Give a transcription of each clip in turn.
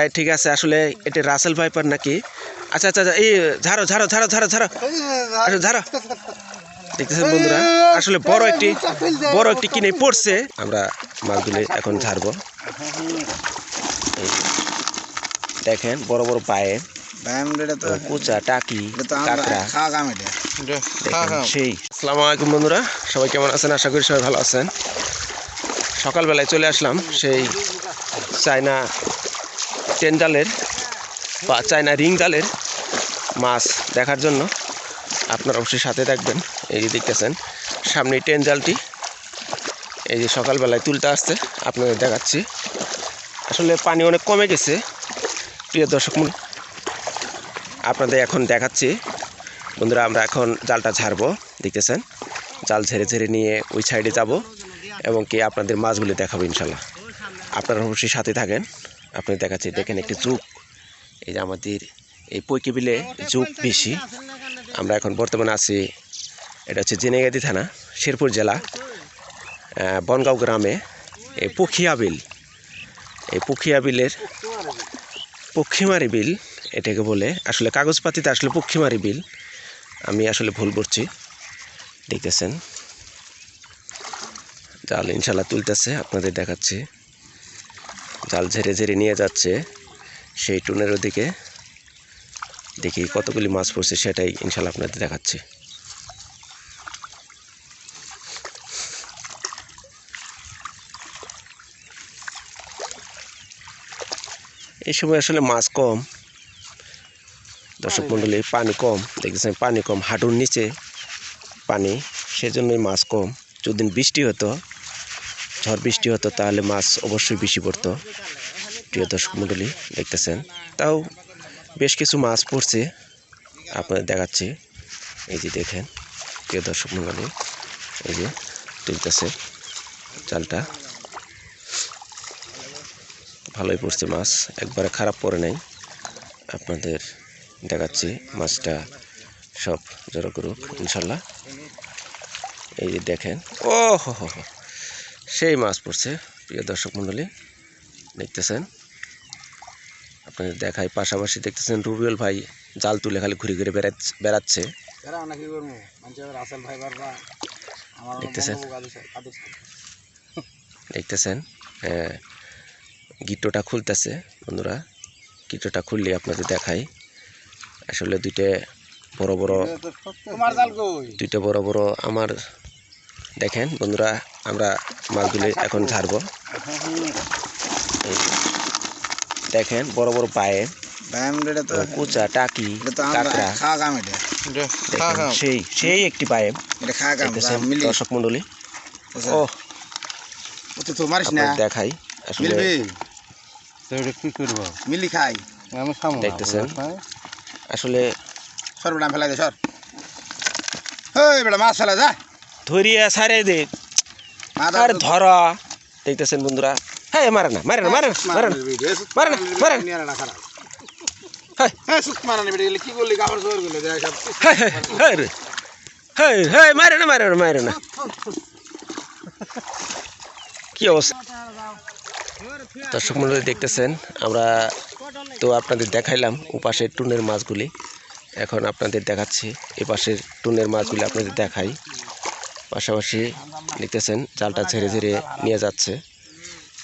এই ঠিক আছে আসলে এটা রাসেল ভাইপার নাকি? আচ্ছা আচ্ছা আচ্ছা, এই ঝাড়ো ঝাড়ো ঝাড়ো ঝাড়ো ঝাড়ো। আচ্ছা ঝাড়ো। দেখতেছেন বন্ধুরা আসলে বড় একটি বড় একটি কিনে পড়ছে। আমরা মাছগুলি এখন ঝাড়বো। দেখেন বড় বড় পায়ে। কুচা টাকি সেই। আসসালামু আলাইকুম বন্ধুরা সবাই কেমন আছেন? আশা করি সবাই ভালো আছেন। সকালবেলায় চলে আসলাম সেই চায়না টেন জালের বা চায়না রিং জালের মাছ দেখার জন্য আপনারা অবশ্যই সাথে থাকবেন। এই যে দেখতেছেন, সামনে টেন জালটি এই যে সকালবেলায় তুলতে আসছে, আপনাদের দেখাচ্ছি। আসলে পানি অনেক কমে গেছে। প্রিয় দর্শক আপনাদের এখন দেখাচ্ছি। বন্ধুরা, আমরা এখন জালটা ঝাড়বো। দেখতেছেন, জাল ঝেড়ে ঝেড়ে নিয়ে ওই সাইডে যাব এবং কি আপনাদের মাছগুলি দেখাবো ইনশাল্লাহ। আপনারা অবশ্যই সাথে থাকেন। আপনি দেখাচ্ছি, দেখেন একটি যুগ। এই যে আমাদের এই পৈকি বিলে যুগ বেশি। আমরা এখন বর্তমানে আছি, এটা হচ্ছে জেনেগাদি থানা, শেরপুর জেলা বনগাঁও গ্রামে এই পুখিয়া বিল। এই পুখিয়া বিলের পক্ষিমারি বিল, এটাকে বলে, আসলে কাগজপাতিতে আসলে পক্ষিমারি বিল। আমি আসলে ভুল করছি, দেখতেছেন। জাল ইনশাল্লাহ তুলতেছে, আপনাদের দেখাচ্ছি। জাল ঝেড়ে ঝেড়ে নিয়ে যাচ্ছে সেই টুনের ওদিকে। দেখি কতগুলি মাছ পড়ছে সেটাই ইনশাল্লাহ আপনাদের দেখাচ্ছি। এই সময় আসলে মাছ কম। দর্শক মণ্ডলী পানি কম। দেখতেছেন পানি কম। হাঁটুর নিচে পানি সেজন্যই মাছ কম। যদি বৃষ্টি হতো ঝড় বৃষ্টি হতো, তাহলে মাছ অবশ্যই বেশি পড়তো। প্রিয় দর্শক মণ্ডলী, দেখতেছেন? তাও বেশ কিছু মাছ পড়ছে, আপনাদের দেখাচ্ছি। এই যে দেখেন, প্রিয় দর্শক মণ্ডলী, এই যে তুলতেছে চালটা। ভালোই পড়ছে মাছ, একবারে খারাপ পড়ে নাই। আপনাদের দেখাচ্ছি, মাছটা সব জড়ো করুক, ইনশাল্লাহ। এই যে দেখেন ও হো হো হো। সেই মাছ পড়ছে প্রিয় দর্শক মণ্ডলী দেখতেছেন? আপনাদের দেখাই পাশাপাশি দেখতেছেন রুবেল ভাই জাল তুলে খালি ঘুরে ঘুরে বেড়াচ্ছে। দেখতেছেন? দেখতেছেন? হ্যাঁ গিটোটা খুলতেছে বন্ধুরা। গিটোটা খুললে আপনাদের দেখাই। আসলে দুইটা বড় বড় দুইটা বড় বড় আমার দেখেন বন্ধুরা আমরা মাছগুলি এখন এই দেখেন বড় বড় পায়ে। তো কুচা টাকি কাঁকড়া। সেই সেই একটি পায়ে। দর্শক মণ্ডলী? ও ও তো তো মারিস না। দেখাই আসলে কি করব? মিলি খাই। আমি খামো না, দেখতেছেন? আসলে সর বেটা ফেলাই দে সর। এই মাছ ফেলা যা ধরিয়া সারে দে। আর ধরা। দেখতেছেন বন্ধুরা। হ্যাঁ মারে না মারে না। মারে না মারে না মারে না, মারে না। মারে না মারে না মারে না কি অবস্থা? দর্শক মন্ডলী দেখতেছেন আমরা তো আপনাদের দেখাইলাম ওপাশের টুনের মাছগুলি। এখন আপনাদের দেখাচ্ছি এপাশের টুনের মাছগুলি আপনাদের দেখাই। পাশাপাশি দেখতেছেন জালটা ঝেড়ে ঝেড়ে নিয়ে যাচ্ছে।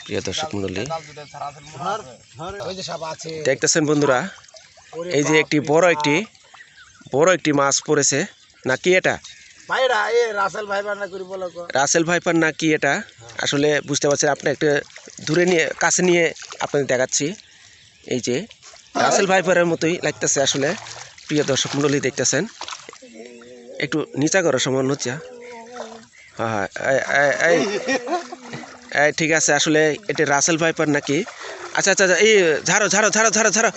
প্রিয় দর্শক মন্ডলী দেখতেছেন বন্ধুরা এই যে একটি বড় একটি বড় একটি মাছ পড়েছে। না কি এটা রাসেল ভাইপার না কি। এটা? আসলে বুঝতে পারছেন আপনি একটা দূরে নিয়ে কাছে নিয়ে আপনাদের দেখাচ্ছি। এই যে রাসেল ভাইপারের মতোই লাগতেছে আসলে। প্রিয় দর্শক মণ্ডলী দেখতেছেন? একটু নিচা করার সমান হচ্ছে। হ্যাঁ হ্যাঁ ঠিক আছে আসলে এটা রাসেল ভাইপার নাকি? আচ্ছা আচ্ছা আচ্ছা, এই ঝাড়ো ঝাড়ো ঝাড়ো ঝাড়ো ঝাড়ো।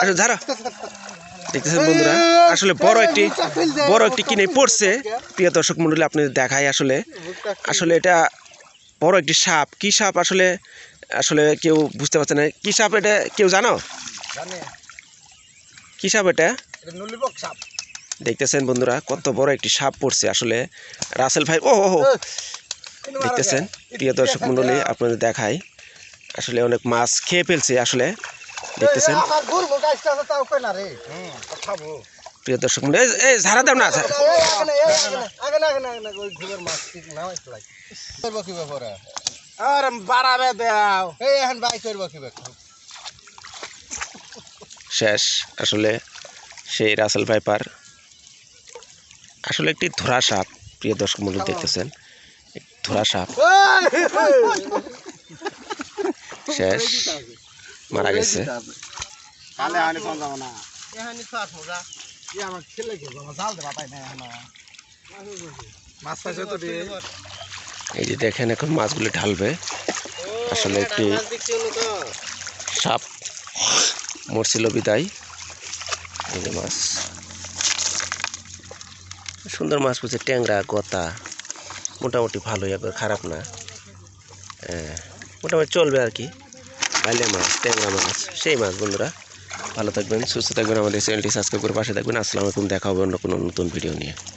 আচ্ছা ঝাড়ো। দেখতেছেন বন্ধুরা আসলে বড় একটি বড় একটি কিনে পড়ছে। প্রিয় দর্শক মণ্ডলী আপনাদের দেখায় আসলে। আসলে এটা বড় একটি সাপ। কি সাপ আসলে? আসলে কেউ বুঝতে পারছে না। কি সাপ এটা? কেউ জানো? কি সাপ এটা? এটা সাপ। দেখতেছেন বন্ধুরা কত বড় একটি সাপ পড়ছে। আসলে রাসেল ভাই ও দেখতেছেন? প্রিয় দর্শক মণ্ডলী আপনাদের দেখায় আসলে অনেক মাছ খেয়ে ফেলছে আসলে। দেখতেছেন? প্রিয় দর্শক এই- ঝাড়া দাও না আরে বাড়াবে দেও এই এখন বাই করব কি শেষ। আসলে সেই রাসেল ভাইপার আসলে একটি ধরা সাপ প্রিয় দর্শক মণ্ডলী দেখতেছেন। একটি ধরা সাপ শেষ মারা গেছে। এই যে দেখেন এখন মাছগুলি ঢালবে। আসলে একটি সাপ মরছিল বিদায়। এই যে মাছ। সুন্দর মাছ পড়ছে ট্যাংরা, গতা, মোটামুটি ভালোই, একবার খারাপ না। মোটামুটি চলবে আর কি। বাইলে মাছ, ট্যাংরা মাছ, সেই মাছ বন্ধুরা। ভালো থাকবেন, সুস্থ থাকবেন, আমাদের চ্যানেলটি সাবস্ক্রাইব করে পাশে থাকবেন। আসসালামু আলাইকুম, দেখা হবে অন্য কোনো নতুন ভিডিও নিয়ে।